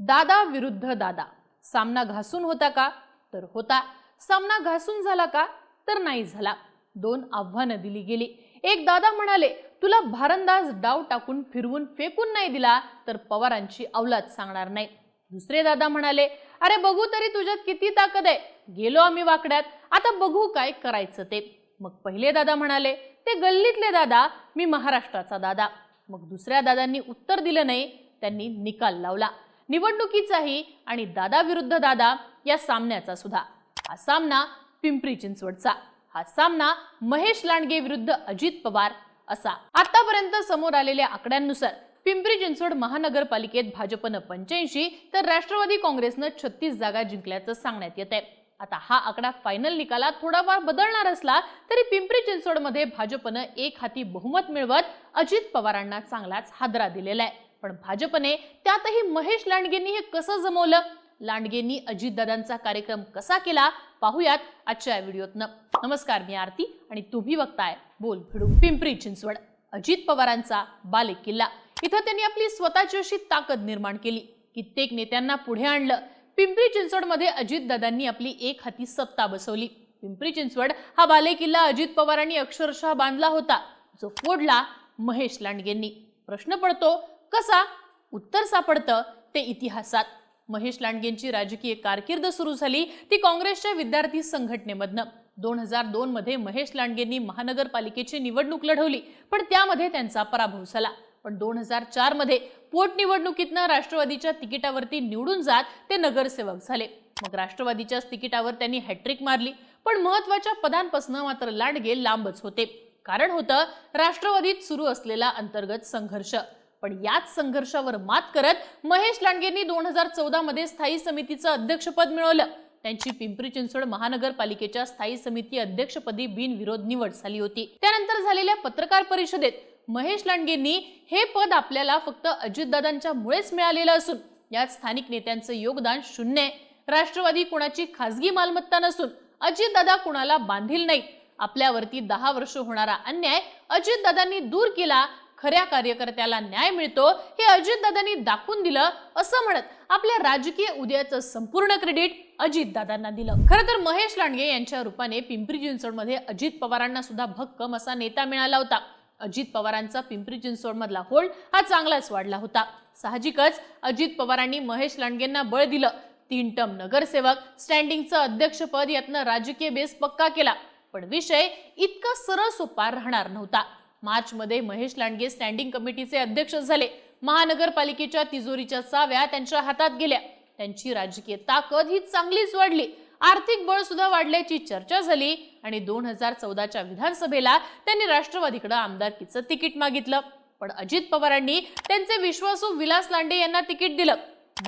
दादा विरुद्ध दादा. सामना घासून होता का? तर होता. सामना घासून झाला का? तर नाही झाला. दोन आव्हानं दिली गेली. एक दादा म्हणाले तुला भारंदाज डाव टाकून फिरवून फेकून नाही दिला तर पवारांची अवलाद सांगणार नाही. दुसरे दादा म्हणाले अरे बघू तरी तुझ्यात किती ताकद आहे. गेलो आम्ही वाकड्यात. आता बघू काय करायचं ते. मग पहिले दादा म्हणाले ते गल्लीतले दादा मी महाराष्ट्राचा दादा. मग दुसऱ्या दादांनी उत्तर दिलं नाही त्यांनी निकाल लावला. निवडणुकीचाही आणि दादा विरुद्ध दादा या सामन्याचा सुद्धा. हा सामना पिंपरी चिंचवडचा. हा सामना महेश लांडगे विरुद्ध अजित पवार असा. आतापर्यंत समोर आलेल्या आकड्यांनुसार पिंपरी चिंचवड महानगरपालिकेत भाजपनं पंच्याऐंशी तर राष्ट्रवादी काँग्रेसनं छत्तीस जागा जिंकल्याचं सांगण्यात येत आहे. आता हा आकडा फायनल निकालात थोडाफार बदलणार असला तरी पिंपरी चिंचवडमध्ये भाजपनं एक हाती बहुमत मिळवत अजित पवारांना चांगलाच हादरा दिलेला आहे. पण भाजपने त्यातही महेश लांडगेंनी हे कसं जमवलं? लांडगेंनी अजितदादांचा कार्यक्रम कसा केला? पाहूयात आजच्या व्हिडिओतनं. नमस्कार मी आरती आणि तुम्ही बघताय बोल भिडू. पिंपरी चिंचवड अजित पवारांचा बालेक किल्ला इथं त्यांनी आपली स्वतःची अशी ताकद निर्माण केली. कित्येक नेत्यांना पुढे आणलं. पिंपरी चिंचवडमध्ये अजितदादांनी आपली एक हाती सत्ता बसवली. पिंपरी चिंचवड हा बालेकिल्ला अजित पवारांनी अक्षरशः बांधला होता. जो फोडला महेश लांडगेंनी. प्रश्न पडतो कसा? उत्तर सापडतं ते इतिहासात. महेश लांडगेंची राजकीय कारकीर्द सुरू झाली ती काँग्रेसच्या विद्यार्थी संघटनेमधनं. दोन हजार दोन मध्ये महेश लांडगेंनी महानगरपालिकेची निवडणूक लढवली पण त्यामध्ये त्यांचा पराभव झाला. पण दोन हजार चारमध्ये पोटनिवडणुकीतनं राष्ट्रवादीच्या तिकिटावरती निवडून जात ते नगरसेवक झाले. मग राष्ट्रवादीच्याच तिकिटावर त्यांनी हॅट्रिक मारली पण महत्त्वाच्या पदांपासून मात्र लांडगे लांबच होते. कारण होतं राष्ट्रवादीत सुरू असलेला अंतर्गत संघर्ष. पण याच संघर्षावर मात करत महेश लांडगेंनी दोन हजार चौदा मध्ये स्थायी समितीचं अध्यक्षपद मिळवलं. त्यांची पिंपरी चिंचवड महानगरपालिकेच्या स्थायी समिती अध्यक्षपदी बिनविरोध निवड झाली होती. त्यानंतर झालेल्या पत्रकार परिषदेत महेश लांडगेंनी हे पद आपल्याला फक्त अजितदादांच्या मुळेच मिळालेलं असून यात स्थानिक नेत्यांचं योगदान शून्य आहे. राष्ट्रवादी कुणाची खासगी मालमत्ता नसून अजितदादा कुणाला बांधील नाही आपल्यावरती दहा वर्ष होणारा अन्याय अजितदादांनी दूर केला खऱ्या कार्यकर्त्याला न्याय मिळतो हे अजितदादांनी दाखवून दिलं असं म्हणत आपल्या राजकीय उदयाचं संपूर्ण क्रेडिट अजितदादांना दिलं. खरं तर महेश लांडगे यांच्या रूपाने पिंपरी चिंचवडमध्ये अजित पवारांना सुद्धा भक्कम असा नेता मिळाला होता. अजित पवारांचा पिंपरी चिंचवडमधला होल्ड हा चांगलाच वाढला होता. साहजिकच अजित पवारांनी महेश लांडगेंना बळ दिलं. तीन टर्म नगरसेवक स्टँडिंगचं अध्यक्षपद यातनं राजकीय बेस पक्का केला. पण विषय इतका सरळ सोपा राहणार नव्हता. मार्चमध्ये महेश लांडगे स्टँडिंग कमिटीचे अध्यक्ष झाले. महानगरपालिकेच्या तिजोरीच्या चाव्या त्यांच्या हातात गेल्या. त्यांची राजकीय ताकद ही चांगलीच वाढली. आर्थिक बळ सुद्धा वाढल्याची चर्चा झाली आणि दोन हजार चौदाच्या विधानसभेला त्यांनी राष्ट्रवादीकडे आमदारकीचं तिकीट मागितलं. पण अजित पवारांनी त्यांचे विश्वासू विलास लांडे यांना तिकीट दिलं.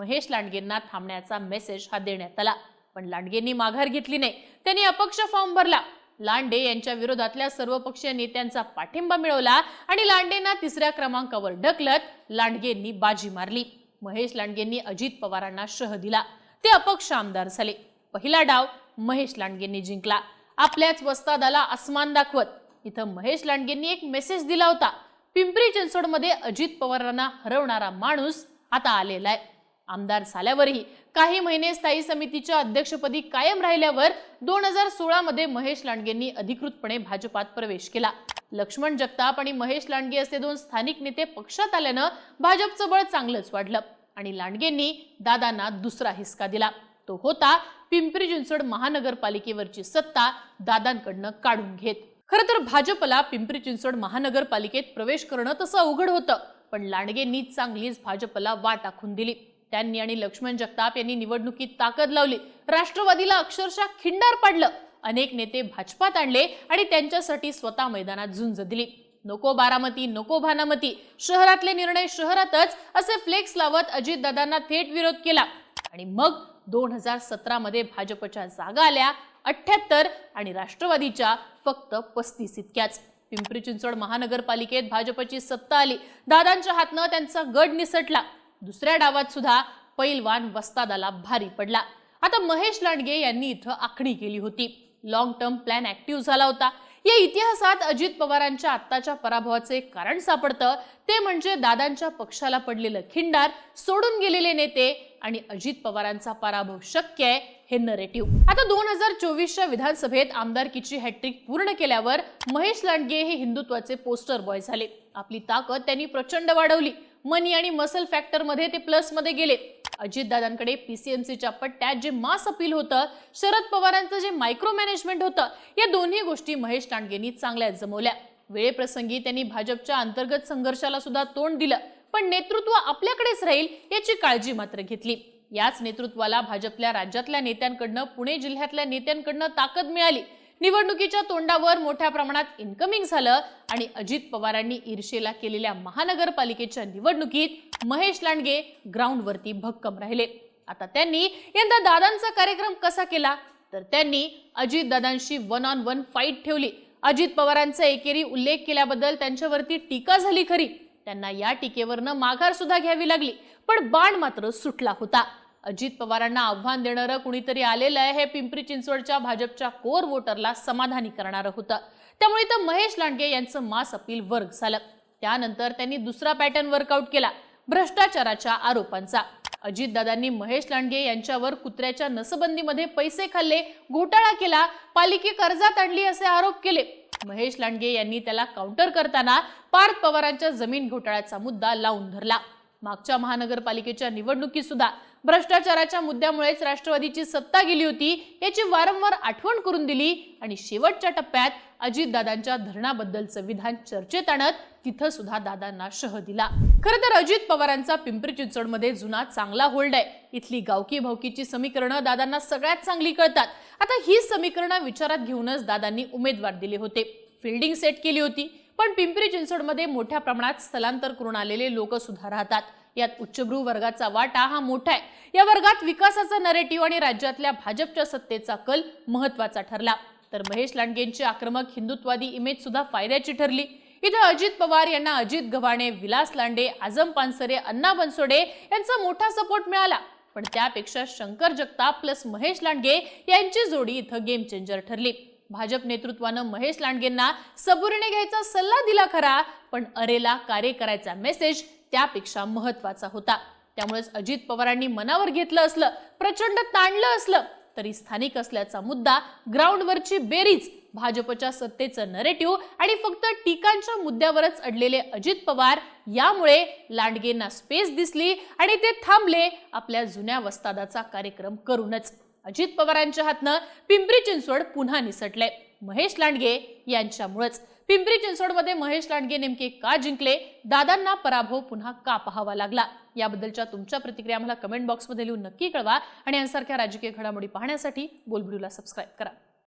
महेश लांडगेंना थांबण्याचा मेसेज हा देण्यात आला. पण लांडगेंनी माघार घेतली नाही. त्यांनी अपक्ष फॉर्म भरला. लांडे यांच्या विरोधातल्या सर्वपक्षीय नेत्यांचा पाठिंबा मिळवला आणि लांडेंना तिसऱ्या क्रमांकावर ढकलत लांडगेंनी बाजी मारली. महेश लांडगेंनी अजित पवारांना शह दिला. ते अपक्ष आमदार झाले. पहिला डाव महेश लांडगेंनी जिंकला. आपल्याच वस्तादाला आसमान दाखवत. इथं महेश लांडगेंनी एक मेसेज दिला होता. पिंपरी चिंचवडमध्ये अजित पवारांना हरवणारा माणूस आता आलेला आहे. आमदार झाल्यावरही काही महिने स्थायी समितीच्या अध्यक्षपदी कायम राहिल्यावर दोन हजार सोळामध्ये महेश लांडगेंनी अधिकृतपणे भाजपात प्रवेश केला. लक्ष्मण जगताप आणि महेश लांडगे असे दोन स्थानिक नेते पक्षात आल्यानं भाजपचं बळ चांगलंच वाढलं आणि लांडगेंनी दादांना दुसरा हिसका दिला. तो होता पिंपरी चिंचवड महानगरपालिकेवरची सत्ता दादांकडनं काढून घेत. खरं तर भाजपला पिंपरी चिंचवड महानगरपालिकेत प्रवेश करणं तसं अवघड होतं पण लांडगेंनी चांगलीच भाजपला वाट आखून दिली. त्यांनी आणि लक्ष्मण जगताप यांनी निवडणुकीत ताकद लावली. राष्ट्रवादीला अक्षरशः खिंडार पडलं. अनेक नेते भाजपात आणले आणि त्यांच्यासाठी स्वतः मैदानात झुंज दिली. नको बारामती नको भानामती. शहरातले निर्णय शहरातच असे फ्लेक्स लावत अजितदादांना थेट विरोध केला. आणि मग दोन हजार सतरामध्ये भाजपच्या जागा आल्या अठ्ठ्याहत्तर आणि राष्ट्रवादीच्या फक्त पस्तीस इतक्याच. पिंपरी चिंचवड महानगरपालिकेत भाजपची सत्ता आली. दादांच्या हातनं त्यांचा गड निसटला. दुसऱ्या डावात सुद्धा पैलवान वस्तादाला भारी पडला. आता महेश लांडगे यांनी इथं आखणी केली होती. लॉंग टर्म प्लॅन ऍक्टिव्ह झाला होता. या इतिहासात अजित पवारांच्या आत्ताच्या पराभवाचे एक कारण सापडतं. ते म्हणजे दादांच्या पक्षाला पडलेलं खिंडार सोडून गेलेले नेते आणि अजित पवारांचा पराभव शक्य आहे हे नरेटिव्ह आता दोन हजार चोवीसच्या विधानसभेत आमदारकीची हॅट्रिक पूर्ण केल्यावर महेश लांडगे हे हिंदुत्वाचे पोस्टर बॉय झाले. आपली ताकद त्यांनी प्रचंड वाढवली. मनी आणि मसल फॅक्टरमध्ये ते प्लसमध्ये गेले. अजितदादांकडे पीसीएमसीच्या पट्ट्यात जे मास अपील होतं शरद पवारांचं जे मायक्रो मॅनेजमेंट होतं या दोन्ही गोष्टी महेश लांडगेंनी चांगल्या जमवल्या. वेळेप्रसंगी त्यांनी भाजपच्या अंतर्गत संघर्षाला सुद्धा तोंड दिलं पण नेतृत्व आपल्याकडेच राहील याची काळजी मात्र घेतली. याच नेतृत्वाला भाजपल्या राज्यातल्या नेत्यांकडनं पुणे जिल्ह्यातल्या नेत्यांकडनं ताकद मिळाली. निवडणुकीच्या तोंडावर मोठ्या प्रमाणात इन्कमिंग झालं आणि अजित पवारांनी ईर्षेला केलेल्या महानगरपालिकेच्या निवडणुकीत महेश लांडगे ग्राउंडवरती भक्कम राहिले. आता त्यांनी यंदा दादांचा कार्यक्रम कसा केला? तर त्यांनी अजित दादांशी वन ऑन वन फाईट ठेवली. अजित पवारांचा एकेरी उल्लेख केल्याबद्दल त्यांच्यावरती टीका झाली खरी. त्यांना या टीकेवरनं माघार सुद्धा घ्यावी लागली. पण बाण मात्र सुटला होता. अजित पवारांना आव्हान देणारं कुणीतरी आलेलं आहे हे पिंपरी चिंचवडच्या भाजपच्या कोर वोटरला समाधानी करणारं होतं. त्यामुळे तर महेश लांडगे यांचं मास अपील वर्ग झालं. त्यानंतर त्यांनी दुसरा पॅटर्न वर्कआउट केला भ्रष्टाचाराच्या आरोपांचा. अजितदादांनी महेश लांडगे यांच्यावर कुत्र्याच्या नसबंदीमध्ये पैसे खाल्ले घोटाळा केला पालिके कर्जात आणली असे आरोप केले. महेश लांडगे यांनी त्याला काउंटर करताना पार्थ पवारांच्या जमीन घोटाळ्याचा मुद्दा लावून धरला. मागच्या महानगरपालिकेच्या निवडणुकीत सुद्धा भ्रष्टाचाराच्या मुद्द्यामुळेच राष्ट्रवादीची सत्ता गेली होती याची वारंवार आठवण करून दिली आणि शेवटच्या टप्प्यात अजितदादांच्या धरणाबद्दलचं विधान चर्चेत आणत तिथं सुद्धा दादांना शह दिला. खरं तर अजित पवारांचा पिंपरी चिंचवडमध्ये जुना चांगला होल्ड आहे. इथली गावकी भावकीची समीकरणं दादांना सगळ्यात चांगली कळतात. आता ही समीकरणं विचारात घेऊनच दादांनी उमेदवार दिले होते. फिल्डिंग सेट केली होती पण पिंपरी चिंचवडमध्ये मोठ्या प्रमाणात स्थलांतर करून आलेले लोक सुद्धा राहतात. यात उच्चभ्रू वर्गाचा वाटा हा मोठा आहे. या वर्गात विकासाचा नरेटिव्ह आणि राज्यातल्या भाजपच्या सत्तेचा कल महत्त्वाचा ठरला. तर महेश लांडगेंची आक्रमक हिंदुत्वादी इमेज सुद्धा फायद्याची ठरली. इथं अजित पवार यांना अजित गव्हाणे विलास लांडे आझम पानसरे अण्णा बनसोडे यांचा मोठा सपोर्ट मिळाला. पण त्यापेक्षा शंकर जगताप प्लस महेश लांडगे यांची जोडी इथं गेम चेंजर ठरली. भाजप नेतृत्वानं महेश लांडगेंना सबुरीने घ्यायचा सल्ला दिला खरा पण अरेला कार्य करायचा मेसेज त्यापेक्षा महत्त्वाचा होता. त्यामुळेच अजित पवारांनी मनावर घेतलं असलं प्रचंड ताणलं असलं तरी स्थानिक असल्याचा मुद्दा ग्राउंडवरची बेरीज भाजपच्या सत्तेचं नरेटिव्ह आणि फक्त टीकांच्या मुद्द्यावरच अडलेले अजित पवार यामुळे लांडगेंना स्पेस दिसली आणि ते थांबले आपल्या जुन्या वस्तादाचा कार्यक्रम करूनच. अजित पवारांच्या हातनं पिंपरी चिंचवड पुन्हा निसटलंय. महेश लांडगे यांच्यामुळेच. पिंपरी चिंचवडमध्ये महेश लांडगे नेमके का जिंकले? दादांना पराभव पुन्हा का पाहावा लागला? याबद्दलच्या तुमच्या प्रतिक्रिया आम्हाला कमेंट बॉक्समध्ये लिहून नक्की कळवा आणि यांसारख्या राजकीय घडामोडी पाहण्यासाठी बोलबिडूला सबस्क्राईब करा.